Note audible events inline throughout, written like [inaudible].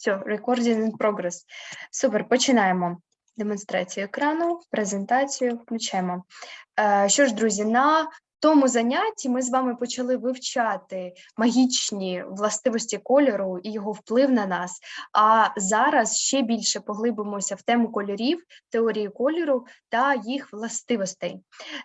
Все, recording in progress. Супер, починаємо. Демонстрацію екрану, презентацію включаємо. Що ж, друзі, на тому занятті ми з вами почали вивчати магічні властивості кольору і його вплив на нас. А зараз ще більше поглибимося в тему кольорів, теорії кольору та їх властивостей.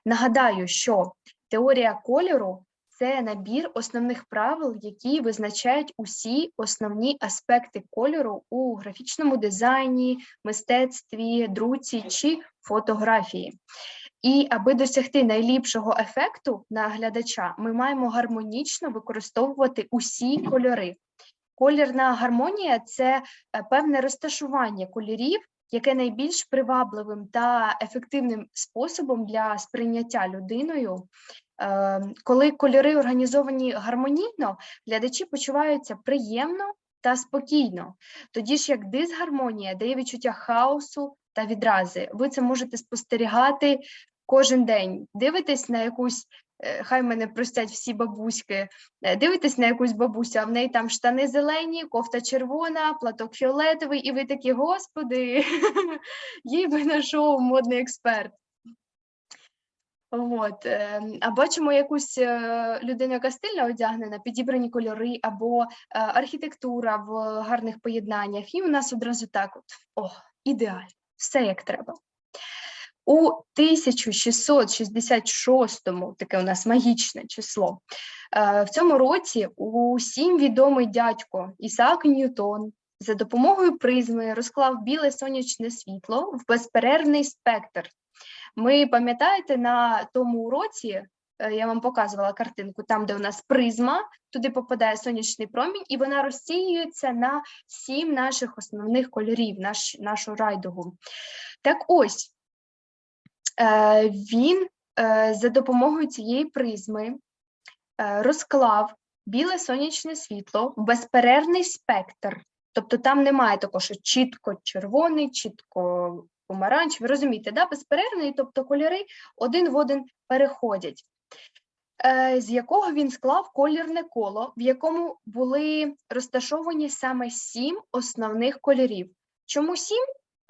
Нагадаю, що теорія кольору це набір основних правил, які визначають усі основні аспекти кольору у графічному дизайні, мистецтві, друці чи фотографії. І аби досягти найліпшого ефекту на глядача, ми маємо гармонічно використовувати усі кольори. Колірна гармонія це е, певне розташування кольорів, яке найбільш привабливим та ефективним способом для сприйняття людиною. Е, Коли кольори організовані гармонійно, глядачі почуваються приємно та спокійно, тоді ж як дисгармонія дає відчуття хаосу та відрази. Ви це можете спостерігати кожен день. Дивитесь на якусь, е, хай мене простять всі бабуськи, е, дивитесь на якусь бабусю, а в неї там штани зелені, кофта червона, платок фіолетовий, і ви такі, господи, [laughs] їй би на шоу модний експерт. От, е, а бачимо якусь е, людину, яка стильно одягнена, підібрані кольори або е, архітектура в гарних поєднаннях, і у нас одразу так: от, о, ідеально, все як треба. У 1666-му, таке у нас магічне число, е, в цьому році усім відомий дядько Ісаак Ньютон за допомогою призми розклав біле сонячне світло в безперервний спектр. Ми пам'ятаєте, на тому уроці е, я вам показувала картинку, там, де у нас призма, туди попадає сонячний промінь, і вона розсіюється на сім наших основних кольорів, наш, нашу райдугу. Так ось е, він е, за допомогою цієї призми розклав біле сонячне світло в безперервний спектр. Тобто там немає такого, що чітко червоний, чітко помаранч, ви розумієте, да? безперервний, тобто кольори один в один переходять, е, з якого він склав колірне коло, в якому були розташовані саме сім основних кольорів. Чому сім?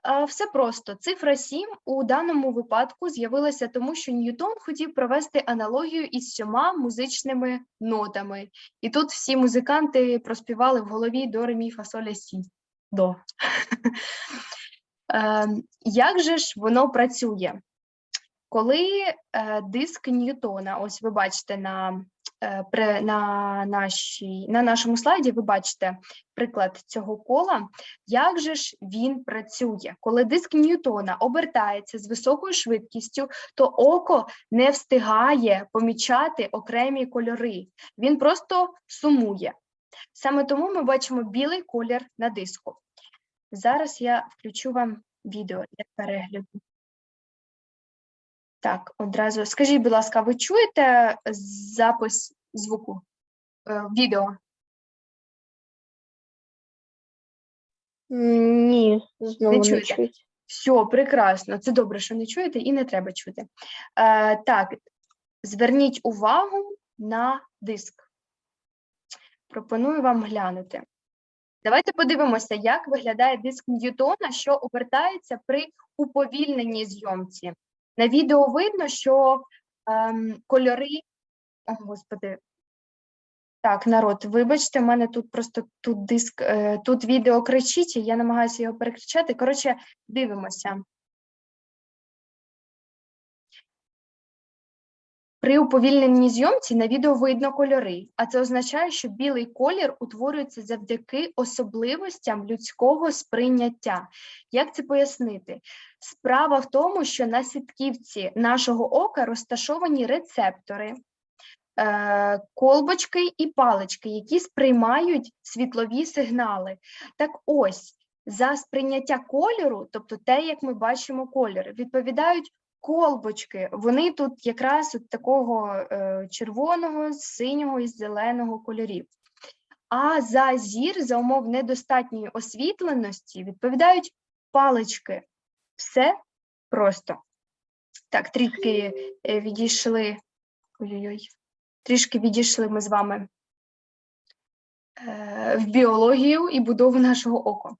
Е, Все просто. Цифра 7 у даному випадку з'явилася тому, що Ньютон хотів провести аналогію із сьома музичними нотами. І тут всі музиканти проспівали в голові до ре, мі, фа, сі. До. [laughs] Е, Як же ж воно працює? Коли е, диск Ньютона, ось ви бачите на, е, на, нашій, на нашому слайді, ви бачите приклад цього кола, як же ж він працює? Коли диск Ньютона обертається з високою швидкістю, то око не встигає помічати окремі кольори, він просто сумує. Саме тому ми бачимо білий колір на диску. Зараз я включу вам відео для перегляду. Так, одразу скажіть, будь ласка, ви чуєте запис звуку е, відео? Ні, знову Не не, чуєте? Все, прекрасно. Це добре, що не чуєте, і не треба чути. Е, так, зверніть увагу на диск. Пропоную вам глянути. Давайте подивимося, як виглядає диск Ньютона, що обертається при уповільненій зйомці. На відео видно, що ем, кольори. О, Господи. Так, народ, вибачте, у мене тут просто тут диск, е, тут відео кричить, і я намагаюся його перекричати. Коротше, дивимося. При уповільненій зйомці на відео видно кольори, а це означає, що білий колір утворюється завдяки особливостям людського сприйняття. Як це пояснити? Справа в тому, що на сітківці нашого ока розташовані рецептори, е, колбочки і палички, які сприймають світлові сигнали. Так ось, за сприйняття кольору, тобто те, як ми бачимо колір, відповідають колбочки. Вони тут якраз от такого е, червоного, синього і зеленого кольорів. А за зір, за умов недостатньої освітленості, відповідають палички. Все просто. Так, трішки е, відійшли. Ой-ой-ой. Трішки відійшли ми з вами е, в біологію і будову нашого ока.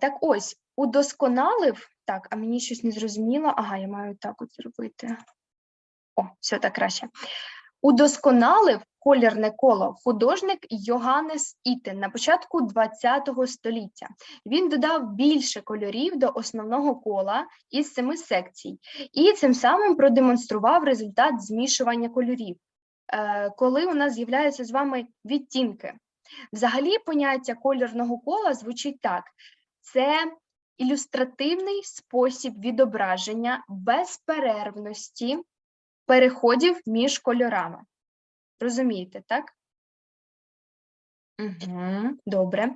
Так ось, удосконалив, так, а мені щось не зрозуміло. Ага, я маю так от зробити. О, все так краще. Удосконалив колірне коло художник Йоганнес Ітен на початку ХХ століття. Він додав більше кольорів до основного кола із семи секцій, і цим самим продемонстрував результат змішування кольорів, е, коли у нас з'являються з вами відтінки. Взагалі, поняття кольорного кола звучить так: це ілюстративний спосіб відображення безперервності переходів між кольорами. Розумієте, так? Угу, добре.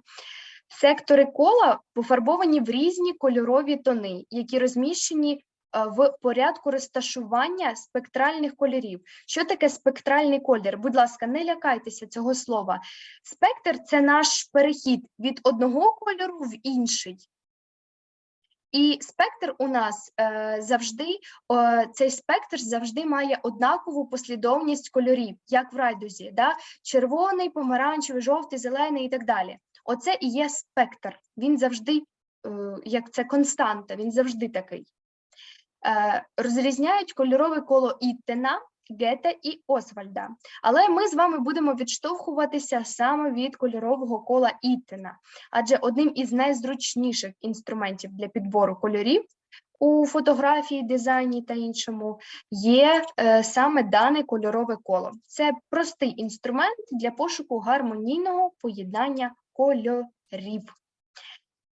Сектори кола пофарбовані в різні кольорові тони, які розміщені е, в порядку розташування спектральних кольорів. Що таке спектральний колір? Будь ласка, не лякайтеся цього слова. Спектр це наш перехід від одного кольору в інший. І спектр у нас е, завжди, цей спектр завжди має однакову послідовність кольорів, як в райдузі, да? червоний, помаранчевий, жовтий, зелений і так далі. Оце і є спектр. Він завжди, е, як це константа, він завжди такий. Е, розрізняють кольорове коло Іттена, Гета і Освальда. Але ми з вами будемо відштовхуватися саме від кольорового кола Іттена, адже одним із найзручніших інструментів для підбору кольорів у фотографії, дизайні та іншому є е, саме дане кольорове коло. Це простий інструмент для пошуку гармонійного поєднання кольорів.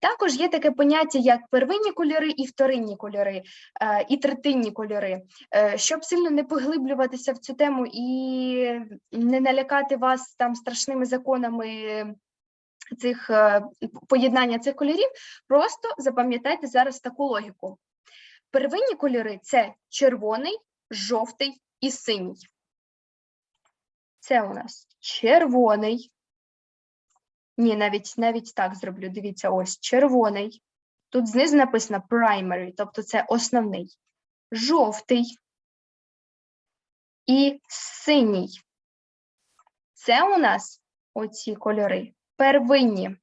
Також є таке поняття, як первинні кольори і вторинні кольори, е, і третинні кольори. Е, Щоб сильно не поглиблюватися в цю тему і не налякати вас там страшними законами цих е, поєднання цих кольорів, просто запам'ятайте зараз таку логіку. Первинні кольори це червоний, жовтий і синій. Це у нас червоний. Ні, навіть навіть так зроблю. Дивіться, ось червоний. Тут знизу написано primary, тобто це основний, жовтий і синій. Це у нас оці кольори первинні.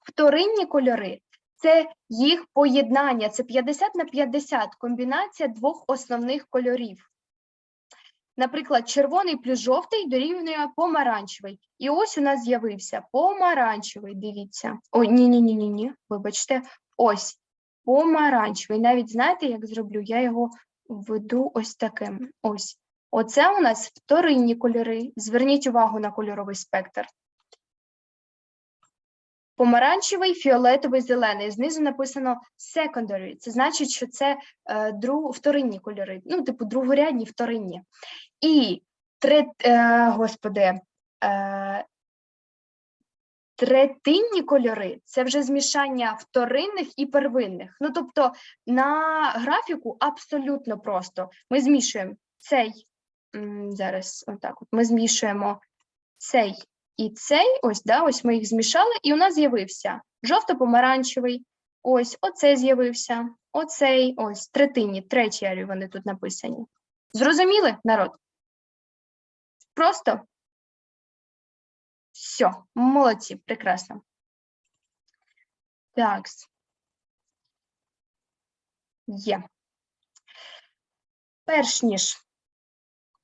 Вторинні кольори це їх поєднання, це 50 на 50 комбінація двох основних кольорів. Наприклад, червоний плюс жовтий дорівнює помаранчевий. І ось у нас з'явився помаранчевий, дивіться. Ой, ні-ні-ні, ні ні вибачте, ось помаранчевий. Навіть знаєте, як зроблю? Я його введу ось таким. Ось. Оце у нас вторинні кольори. Зверніть увагу на кольоровий спектр. Помаранчевий, фіолетовий, зелений. Знизу написано secondary. Це значить, що це е, друг, вторинні кольори, ну, типу, другорядні, вторинні. І трет, е, господи, е, третинні кольори це вже змішання вторинних і первинних. Ну, тобто, на графіку абсолютно просто. Ми змішуємо цей, зараз, отак, от, ми змішуємо цей і цей, ось, да, ось ми їх змішали, і у нас з'явився жовто-помаранчевий, ось, оцей з'явився, оцей, ось, третині, третій вони тут написані. Зрозуміли, народ? Просто? Все, молодці, прекрасно. Так. Є. Перш ніж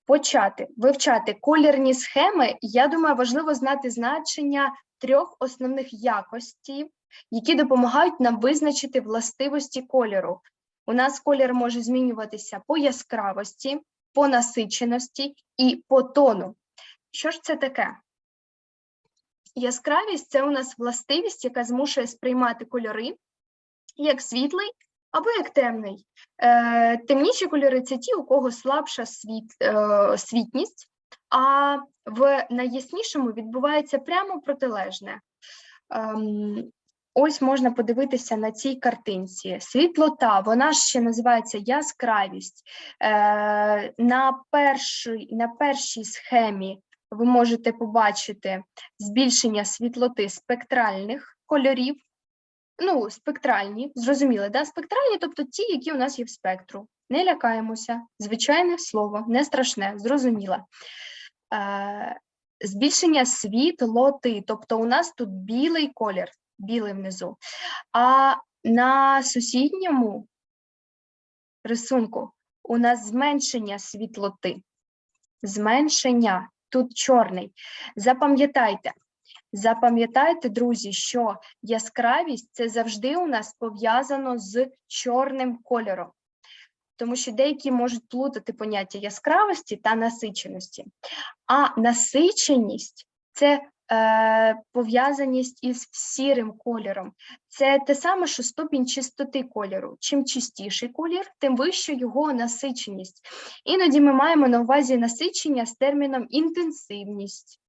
почати вивчати колірні схеми, я думаю, важливо знати значення трьох основних якостей, які допомагають нам визначити властивості кольору. У нас колір може змінюватися по яскравості, по насиченості і по тону. Що ж це таке? Яскравість це у нас властивість, яка змушує сприймати кольори як світлий або як темний. Е, Темніші кольори це ті, у кого слабша світ, е, світність, а в найяснішому відбувається прямо протилежне. Ем, Ось можна подивитися на цій картинці. Світлота, вона ще називається яскравість. Е, На першій, на першій схемі ви можете побачити збільшення світлоти спектральних кольорів. Ну, спектральні, зрозуміли, да? Спектральні, тобто ті, які у нас є в спектру. Не лякаємося, звичайне слово, не страшне, зрозуміло. Е, збільшення світлоти, тобто у нас тут білий колір, білий внизу. А на сусідньому рисунку у нас зменшення світлоти. Зменшення, тут чорний. Запам'ятайте, запам'ятайте, друзі, що яскравість це завжди у нас пов'язано з чорним кольором. Тому що деякі можуть плутати поняття яскравості та насиченості. А насиченість це е, пов'язаність із сірим кольором. Це те саме, що ступінь чистоти кольору. Чим чистіший колір, тим вища його насиченість. Іноді ми маємо на увазі насичення з терміном інтенсивність,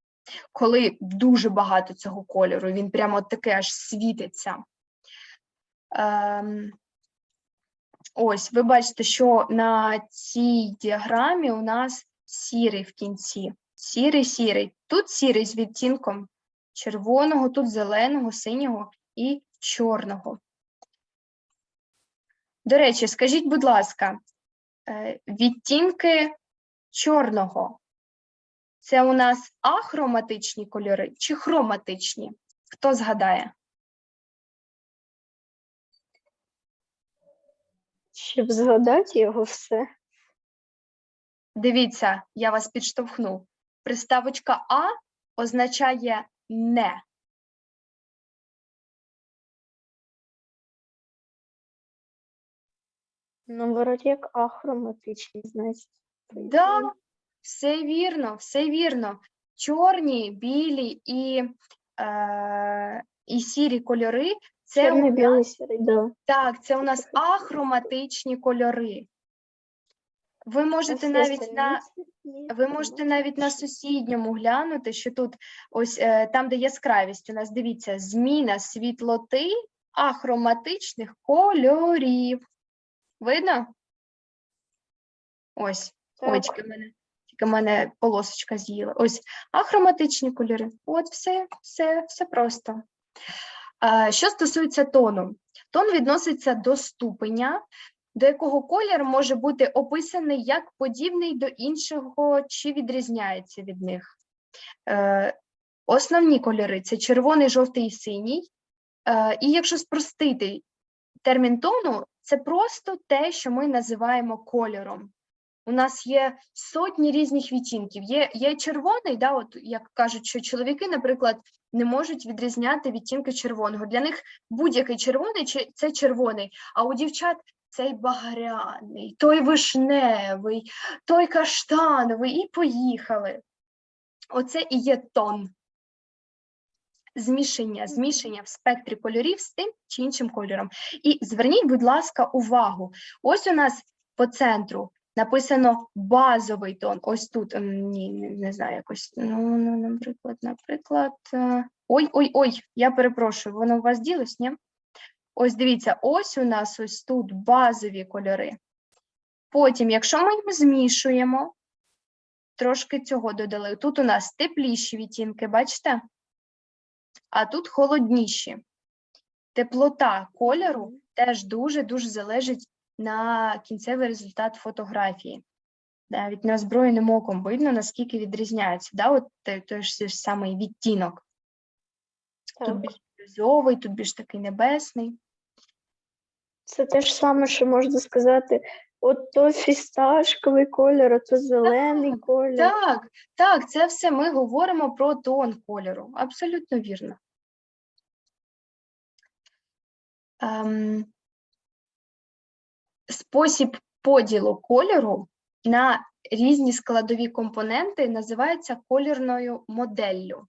коли дуже багато цього кольору, він прямо таке аж світиться. Ем, Ось, ви бачите, що на цій діаграмі у нас сірий в кінці. Сірий, сірий. Тут сірий з відтінком червоного, тут зеленого, синього і чорного. До речі, скажіть, будь ласка, е, відтінки чорного це у нас ахроматичні кольори чи хроматичні? Хто згадає? Щоб згадати його все. Дивіться, я вас підштовхну. Приставочка А означає не. Ну, вроді як ахроматичні, значить. Да, все вірно, все вірно. Чорні, білі і, е, і сірі кольори це у нас, білий, сірий, да. так, це у нас ахроматичні кольори. Ви можете навіть на Ви можете навіть на сусідньому глянути, що тут ось е, там, де яскравість, у нас дивіться, зміна світлоти ахроматичних кольорів. Видно? Ось, ой, тільки мене, тільки мене полосочка з'їла. Ось ахроматичні кольори. От все, все, все просто. Е, Що стосується тону, тон відноситься до ступеня, до якого колір може бути описаний як подібний до іншого чи відрізняється від них. Е, Основні кольори це червоний, жовтий і синій. Е, І якщо спростити термін тону, це просто те, що ми називаємо кольором. У нас є сотні різних відтінків. Є, є червоний, да, от як кажуть, що чоловіки, наприклад, не можуть відрізняти відтінки червоного. Для них будь-який червоний це червоний, а у дівчат цей багряний, той вишневий, той каштановий, і поїхали. Оце і є тон. Змішання, змішання в спектрі кольорів з тим чи іншим кольором. І зверніть, будь ласка, увагу. Ось у нас по центру написано базовий тон. Ось тут, ні, не, знаю, якось, ну, ну, наприклад, наприклад. е, Ой, ой, ой, я перепрошую, воно у вас ділось, ні? Ось дивіться, ось у нас ось тут базові кольори. Потім, якщо ми їх змішуємо, трошки цього додали. Тут у нас тепліші відтінки, бачите? А тут холодніші. Теплота кольору теж дуже-дуже залежить на кінцевий результат фотографії. Навіть неозброєним оком видно, наскільки відрізняється. Да? От той, той ж самий відтінок. Тут більш бирюзовий, тут більш такий небесний. Це те ж саме, що можна сказати, от то фісташковий колір, а то зелений колір. Так, так, це все ми говоримо про тон кольору. Абсолютно вірно. Ем, спосіб поділу кольору на різні складові компоненти називається колірною моделлю.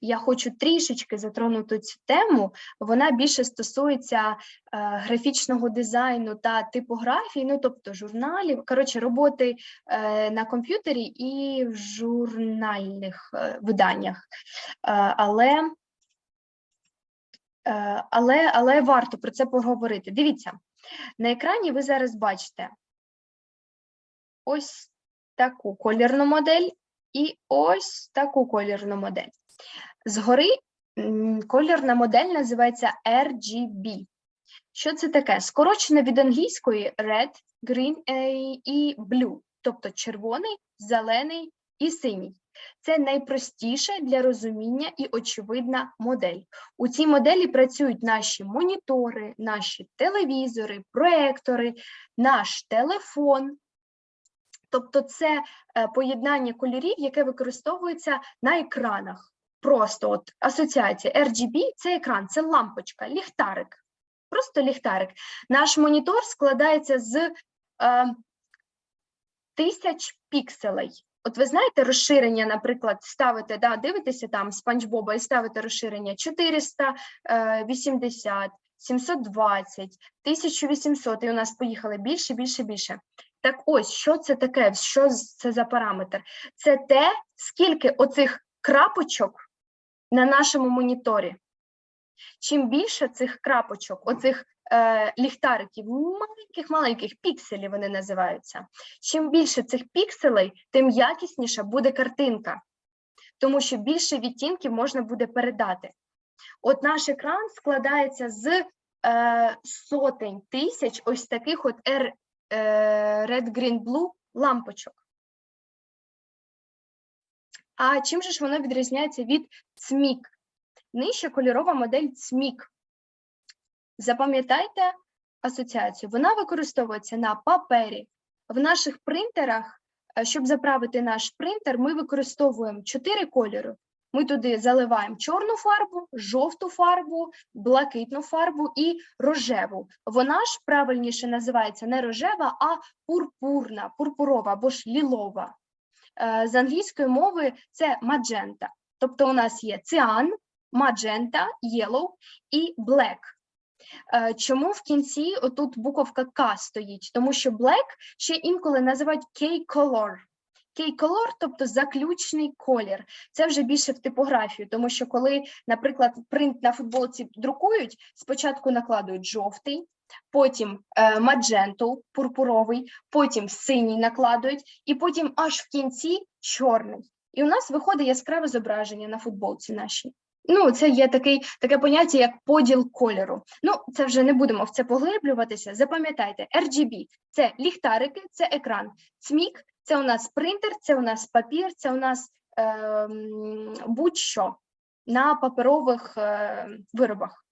Я хочу трішечки затронути цю тему. Вона більше стосується е, графічного дизайну та типографії, ну тобто журналів, коротше, роботи е, на комп'ютері і в журнальних е, виданнях. Але, але, але варто про це поговорити. Дивіться, на екрані ви зараз бачите ось таку колірну модель і ось таку колірну модель. Згори колірна модель називається RGB. Що це таке? Скорочено від англійської red, green е, і blue, тобто червоний, зелений і синій. Це найпростіша для розуміння і очевидна модель. У цій моделі працюють наші монітори, наші телевізори, проектори, наш телефон. Тобто це е, поєднання кольорів, яке використовується на екранах. Просто от асоціація RGB – це екран, це лампочка, ліхтарик. Просто ліхтарик. Наш монітор складається з е, тисяч пікселей. От ви знаєте, розширення, наприклад, ставите, да, дивитеся там Спанч Боба і ставите розширення 480, 720, 1800, і у нас поїхали більше, більше, більше. Так ось, що це таке? Що це за параметр? Це те, скільки оцих крапочок на нашому моніторі. Чим більше цих крапочок, оцих е, ліхтариків, маленьких-маленьких пікселів вони називаються. Чим більше цих пікселей, тим якісніша буде картинка, тому що більше відтінків можна буде передати. От наш екран складається з е, сотень тисяч ось таких от е, Red, Green, Blue лампочок. А чим же ж воно відрізняється від цмік? Нижча кольорова модель цмік. Запам'ятайте асоціацію. Вона використовується на папері. В наших принтерах, е, щоб заправити наш принтер, ми використовуємо чотири кольори. Ми туди заливаємо чорну фарбу, жовту фарбу, блакитну фарбу і рожеву. Вона ж правильніше називається не рожева, а пурпурна, пурпурова або ж лілова. Е, З англійської мови це маджента. Тобто у нас є циан, маджента, yellow і black. Е, Чому в кінці отут буковка К стоїть? Тому що black ще інколи називають K-color. K-color, тобто заключний колір. Це вже більше в типографію, тому що коли, наприклад, принт на футболці друкують, спочатку накладують жовтий, потім е, мадженту, пурпуровий, потім синій накладують, і потім аж в кінці чорний. І у нас виходить яскраве зображення на футболці нашій. Ну, це є такий, таке поняття, як поділ кольору. Ну, це вже не будемо в це поглиблюватися. Запам'ятайте, RGB – це ліхтарики, це екран. ЦМІК – це у нас принтер, це у нас папір, це у нас ем, будь-що на паперових е, виробах.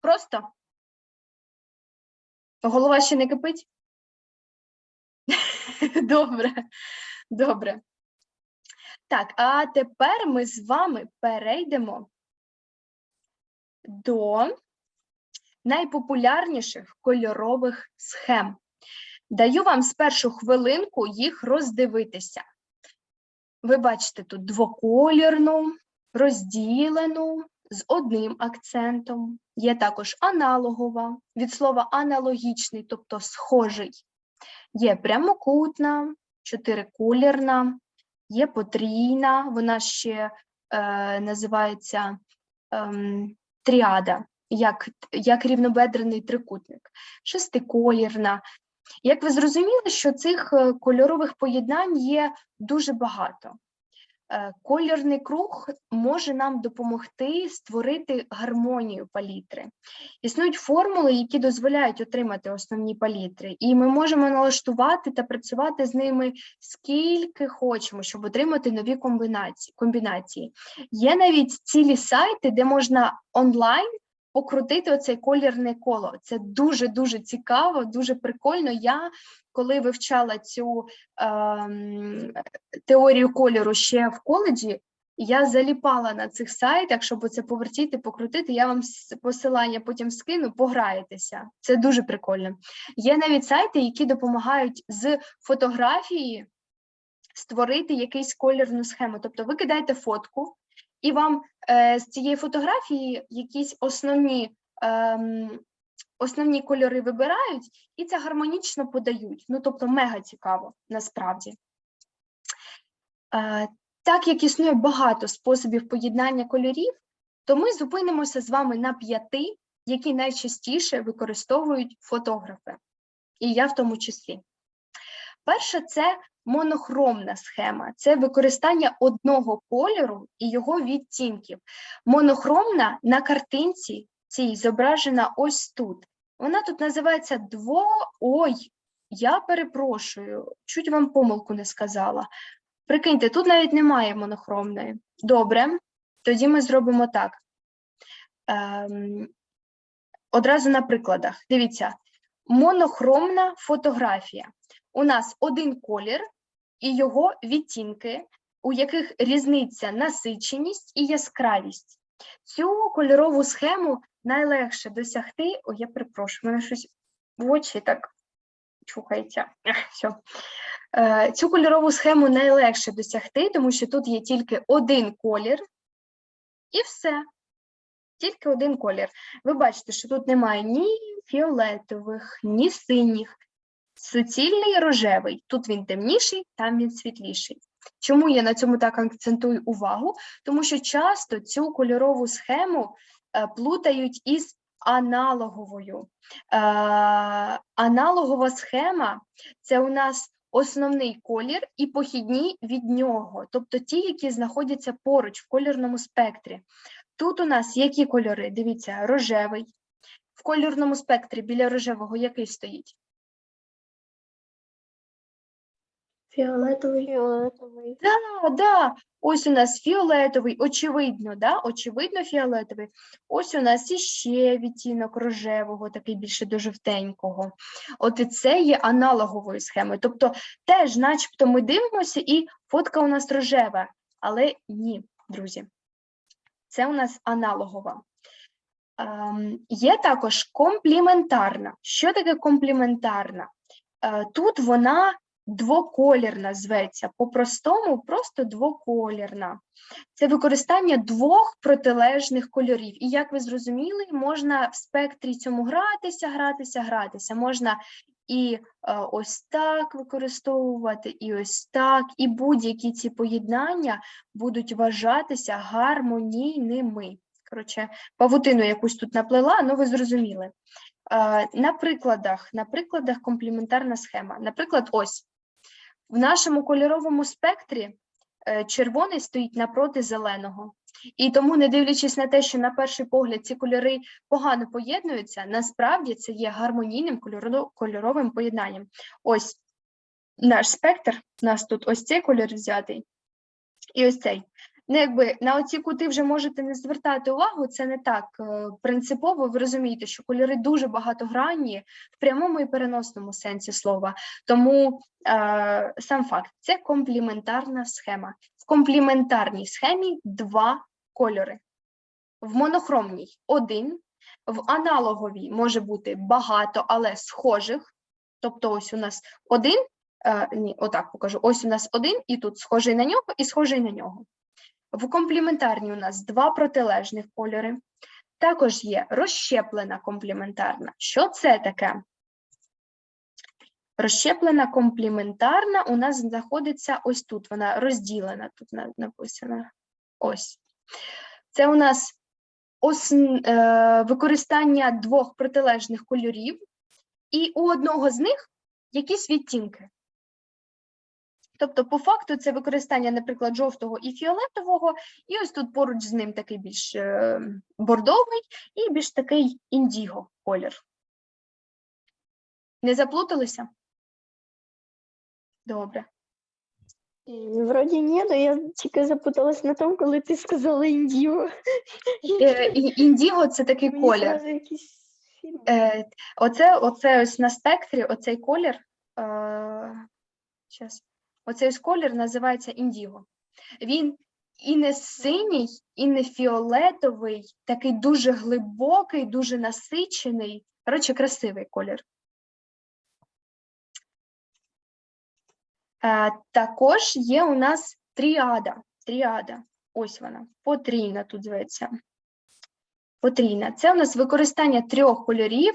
Просто голова ще не кипить? [laughs] Добре, добре. Так, а тепер ми з вами перейдемо до найпопулярніших кольорових схем. Даю вам спершу хвилинку їх роздивитися. Ви бачите тут двоколірну, розділену з одним акцентом. Є також аналогова, від слова аналогічний, тобто схожий. Є прямокутна, чотириколірна, є потрійна, вона ще е, називається ем, тріада, як, як рівнобедрений трикутник, шестиколірна. Як ви зрозуміли, що цих е, кольорових поєднань є дуже багато. Е, Кольорний круг може нам допомогти створити гармонію палітри. Існують формули, які дозволяють отримати основні палітри, і ми можемо налаштувати та працювати з ними скільки хочемо, щоб отримати нові комбінації. комбінації. Є навіть цілі сайти, де можна онлайн покрутити оце колірне коло. Це дуже-дуже цікаво, дуже прикольно. Я коли вивчала цю ем, теорію кольору ще в коледжі, я заліпала на цих сайтах, щоб це повертіти, покрутити. Я вам посилання потім скину, пограєтеся. Це дуже прикольно. Є навіть сайти, які допомагають з фотографії створити якийсь колірну схему. Тобто ви кидаєте фотку, і вам е, з цієї фотографії якісь основні, ем, основні кольори вибирають і це гармонічно подають. Ну, тобто, мега цікаво насправді. Е, так як існує багато способів поєднання кольорів, то ми зупинимося з вами на п'яти, які найчастіше використовують фотографи, і я в тому числі. Перше, це монохромна схема, це використання одного кольору і його відтінків. Монохромна на картинці цій зображена ось тут. Вона тут називається дво. Ой, я перепрошую, чуть вам помилку не сказала. Прикиньте, тут навіть немає монохромної. Добре, тоді ми зробимо так. Ем, одразу на прикладах. Дивіться, монохромна фотографія. У нас один колір і його відтінки, у яких різниця насиченість і яскравість. Цю кольорову схему найлегше досягти. Ой, я перепрошую, мене щось в очі так чухається. Все. Цю кольорову схему найлегше досягти, тому що тут є тільки один колір, і все. Тільки один колір. Ви бачите, що тут немає ні фіолетових, ні синіх. Суцільний рожевий. Тут він темніший, там він світліший. Чому я на цьому так акцентую увагу? Тому що часто цю кольорову схему е, плутають із аналоговою. Е, аналогова схема це у нас основний колір і похідні від нього, тобто ті, які знаходяться поруч в кольорному спектрі. Тут у нас які кольори? Дивіться, рожевий. В кольорному спектрі біля рожевого який стоїть? Фіолетовий. Фіолетовий. Да, да. Ось у нас фіолетовий, очевидно, да? очевидно фіолетовий. Ось у нас іще відтінок рожевого, такий більше до жовтенького. От і це є аналоговою схемою. Тобто теж, начебто, ми дивимося, і фотка у нас рожева, але ні, друзі. Це у нас аналогова. Ем, є також компліментарна. Що таке компліментарна? Е, тут вона двоколірна зветься. По-простому, просто двоколірна. Це використання двох протилежних кольорів. І як ви зрозуміли, можна в спектрі цьому гратися, гратися, гратися. Можна і е, ось так використовувати, і ось так, і будь-які ці поєднання будуть вважатися гармонійними. Коротше, павутину якусь тут наплела, ну ви зрозуміли. Е, На прикладах, на прикладах комплементарна схема. Наприклад, ось в нашому кольоровому спектрі е, червоний стоїть напроти зеленого. І тому, не дивлячись на те, що на перший погляд ці кольори погано поєднуються, насправді це є гармонійним кольоровим поєднанням. Ось наш спектр, у нас тут ось цей кольор взятий, і ось цей. Ну, якби на оці кути вже можете не звертати увагу, це не так е, принципово. Ви розумієте, що кольори дуже багатогранні в прямому і переносному сенсі слова. Тому е, сам факт це компліментарна схема. В компліментарній схемі два кольори. В монохромній один, в аналоговій може бути багато, але схожих. Тобто, ось у нас один, е, ні, отак покажу. Ось у нас один, і тут схожий на нього, і схожий на нього. В компліментарній у нас два протилежних кольори. Також є розщеплена компліментарна. Що це таке? Розщеплена компліментарна у нас знаходиться ось тут. Вона розділена, тут на- написано. Ось. Це у нас осн... е, використання двох протилежних кольорів, і у одного з них якісь відтінки. Тобто, по факту, це використання, наприклад, жовтого і фіолетового, і ось тут поруч з ним такий більш е, бордовий і більш такий індіго колір. Не заплуталися? Добре. Вроді ні, але я тільки запуталась на тому, коли ти сказала індіго. Е, індіго це такий Мені колір. Е, оце, оце ось на спектрі, оцей колір. Е, щас. Оцей колір називається індіго. Він і не синій, і не фіолетовий, такий дуже глибокий, дуже насичений. Коротше, красивий колір. Е, також є у нас тріада. Тріада. Ось вона, потрійна тут зветься. Потрійна. Це у нас використання трьох кольорів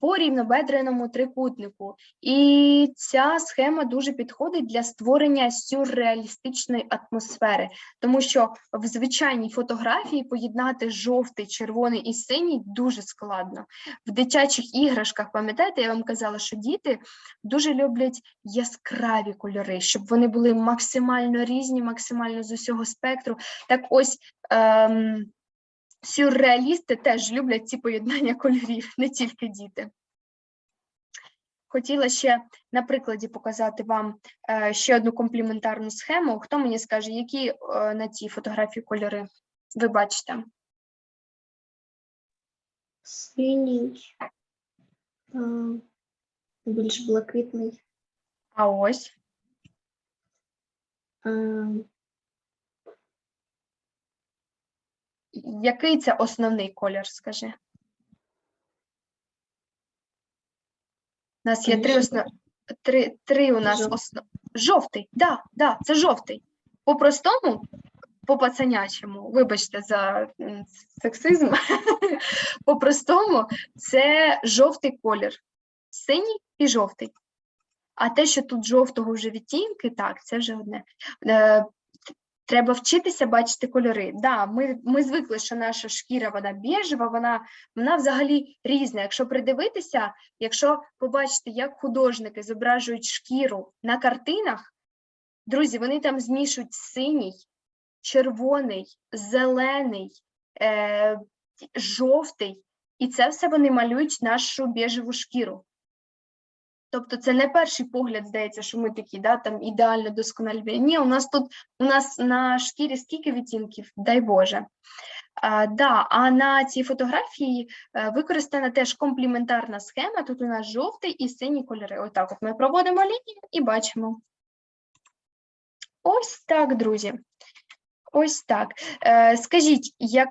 по рівнобедреному трикутнику. І ця схема дуже підходить для створення сюрреалістичної атмосфери, тому що в звичайній фотографії поєднати жовтий, червоний і синій дуже складно. В дитячих іграшках, пам'ятаєте, я вам казала, що діти дуже люблять яскраві кольори, щоб вони були максимально різні, максимально з усього спектру. Так ось. Ем, Сюрреалісти теж люблять ці поєднання кольорів, не тільки діти. хотіла ще на прикладі показати вам е, ще одну компліментарну схему. Хто мені скаже, які е, на цій фотографії кольори ви бачите? Синій, більш блакитний, А ось а, який це основний колір, скажи? У нас є три основ... три, три у нас Жовтий. основ... Жовтий, да, да, це жовтий. По-простому, по-пацанячому, вибачте за сексизм, [laughs] по-простому це жовтий колір. Синій і жовтий. А те, що тут жовтого вже відтінки, так, це вже одне. Треба вчитися бачити кольори. Да, ми, ми звикли, що наша шкіра вона біжева, вона, вона взагалі різна. Якщо придивитися, якщо побачити, як художники зображують шкіру на картинах, друзі, вони там змішують синій, червоний, зелений, е, жовтий, і це все вони малюють нашу біжеву шкіру. Тобто це не перший погляд здається, що ми такі, да, там ідеально досконалі. Ні, у нас тут у нас на шкірі скільки відтінків, дай Боже. А, да, а на цій фотографії е, використана теж компліментарна схема. Тут у нас жовтий і синій кольори. Отак от ми проводимо лінію і бачимо. Ось так, друзі. Ось так. Е, скажіть, як,